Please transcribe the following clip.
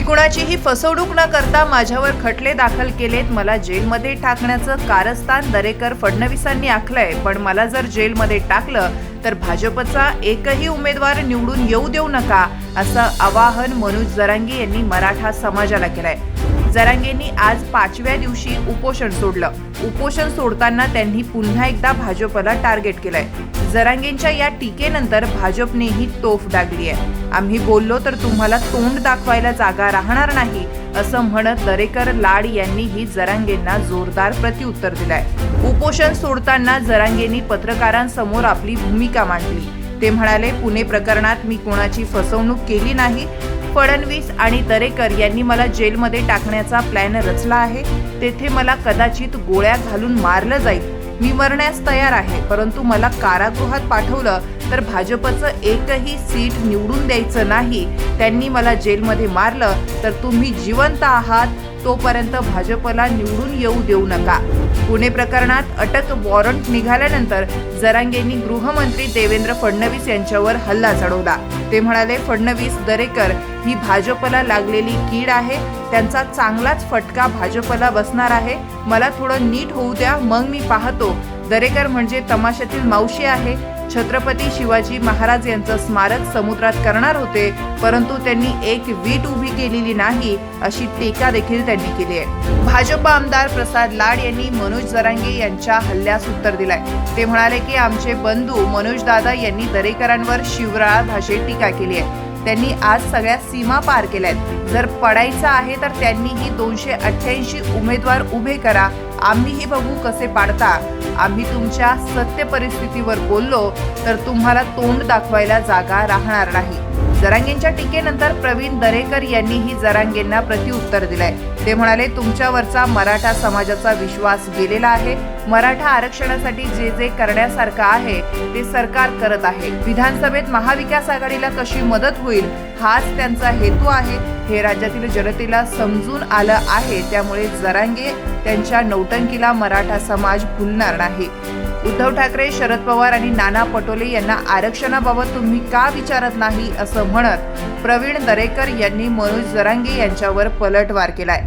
मी कुणाचीही फसवणूक न करता माझ्यावर खटले दाखल केलेत. मला जेलमध्ये टाकण्याचं कारस्थान दरेकर फडणवीसांनी आखलंय. पण मला जर जेलमध्ये टाकलं तर भाजपचा एकही उमेदवार निवडून येऊ देऊ नका असं आवाहन मनोज जरांगी यांनी मराठा समाजाला केलंय. जरांगेंनी आज पाचव्या दिवशी उपोषण सोडलं. उपोषण सोडताना त्यांनी पुन्हा एकदा भाजपला टार्गेट केलंय. जरांगेंच्या या टीकेनंतर भाजपनेही तोफ डागली आहे आम्ही बोललो तर तुम्हाला तोंड दाखवायला जागा राहणार नाही असं म्हणत दरेकर लाड यांनीही जरांगेंना जोरदार प्रत्युत्तर दिलंय. उपोषण सोडताना जरांगेंनी पत्रकारांसमोर आपली भूमिका मांडली. ते म्हणाले पुणे प्रकरणात मी कोणाची फसवणूक केली नाही फडणवीस आणि दरेकर यांनी मला जेलमध्ये टाकण्याचा प्लॅन रचला आहे. तेथे मला कदाचित गोळ्या घालून मारलं जाईल. मी मरण्यास तयार आहे परंतु मला कारागृहात पाठवलं तर भाजपचं एकही सीट निवडून द्यायचं नाही. त्यांनी मला जेलमध्ये मारलं तर तुम्ही जिवंत आहात तोपर्यंत भाजपला निवडून येऊ देऊ नका. पुणे प्रकरणात अटक वॉरंट निघाल्यानंतर जरांगेंनी गृहमंत्री देवेंद्र फडणवीस यांच्यावर हल्ला चढवला. ते म्हणाले फडणवीस दरेकर ही भाजपला लागलेली कीड आहे. त्यांचा चांगलाच फटका भाजपला बसणार आहे. मला थोडं नीट होऊ द्या मग मी पाहतो. दरेकर म्हणजे तमाशातील मावशी आहे. छत्रपती शिवाजी महाराज यांचं स्मारक समुद्रात करणार होते परंतु त्यांनी एक वीट उभी केलेली नाही अशी टीका देखील त्यांनी केली आहे. भाजप आमदार प्रसाद लाड यांनी मनोज जरांगे यांच्या हल्ल्यास उत्तर दिलाय. ते म्हणाले की आमचे बंधू मनोज दादा यांनी दरेकरांवर शिवराळ भाषेत टीका केली आहे. त्यांनी आज सगळ्या सीमा पार केल्यात. जर पडायचं आहे तर त्यांनीही दोनशे अठ्ठ्याऐंशी उमेदवार उभे करा. आम्हीही बघू कसे पाडता. आम्ही तुमच्या सत्य परिस्थितीवर बोललो तर तुम्हाला तोंड दाखवायला जागा राहणार नाही. जरांगेंच्या टीकेनंतर प्रवीण दरेकर यांनीही जरांगेंना प्रत्युत्तर दिलंय. ते म्हणाले तुमच्यावरचा मराठा समाजाचा विश्वास गेलेला आहे. मराठा आरक्षणासाठी जे जे करण्यासारखं आहे ते सरकार करत आहे. विधानसभेत महाविकास आघाडीला कशी मदत होईल हाच त्यांचा हेतू आहे. हे राज्यातील जनतेला समजून आलं आहे. त्यामुळे जरांगे त्यांच्या नौटंकीला मराठा समाज भुलणार नाही. उद्धव ठाकरे शरद पवार आणि नाना पटोले यांना आरक्षणाबाबत तुम्ही का विचारत नाही असं म्हणत प्रवीण दरेकर यांनी मनोज जरांगे यांच्यावर पलटवार केलाय.